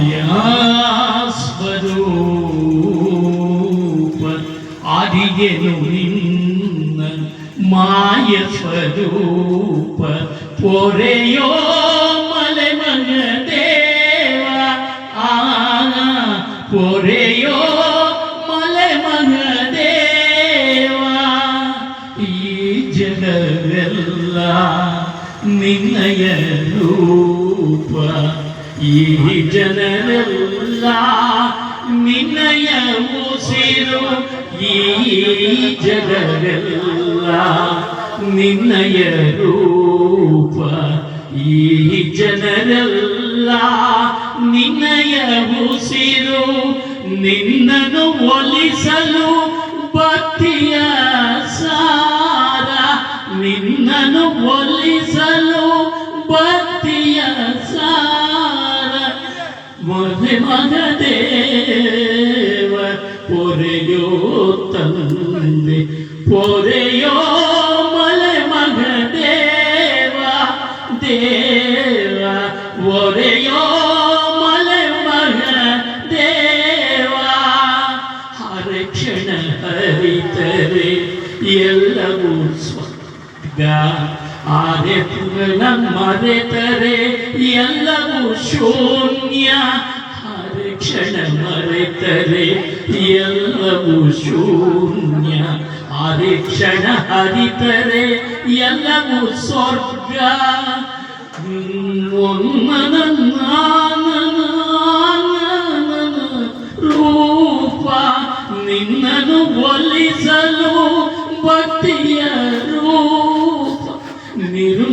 ಮಾಯಾಸ್ವರೂಪ ಆದಿಗೆನು ನಿನ್ನ ಮಾಯ ಸ್ವರೂಪ ಪೊರೆಯೋ ಮಲೆ ಮಗ ದೇವ, ಆ, ಪೊರೆಯೋ ಮಲೆ ಮಗ ದೇವ. ಈ ಈ ಜನರೆಲ್ಲ ನಿನ್ನಯ ಉಸಿರು ಈ ಜನರೆಲ್ಲ ನಿನ್ನಯ ರೂಪ ಈ ಜನರೆಲ್ಲ. ನಿನ್ನಯ ಉಸಿರು ನಿನ್ನನ್ನು ಒಲಿಸಲು ಭಕ್ತಿಯ ಸಾರ. ನಿನ್ನನ್ನು ಒಲಿಸಲು ಮನೆ ಮಗದೇವ ಪೊರೆಯೋ ತಂದೆ ಪೊರೆಯೋ ಮಲೆ ಮಗದೇವ ದೇವ ಒರೆಯೋ ಮಲೆ ಮಗ ದೇವ ಹರೆ ಕ್ಷಣ ಹರಿತರೆ ಎಲ್ಲವೂ ಸ್ವರ್ಗ ಆರೆ ಪುರಣ ಮರೆತರೆ ಎಲ್ಲವೂ ಶೂನ್ಯ ಹರೆ ಕ್ಷಣ ಮರೆತರೆ ಎಲ್ಲವೂ ಶೂನ್ಯ ಆರೆ ಕ್ಷಣ ಹರಿತರೆ ಎಲ್ಲವೂ ಸ್ವರ್ಗ ಒಮ್ಮನ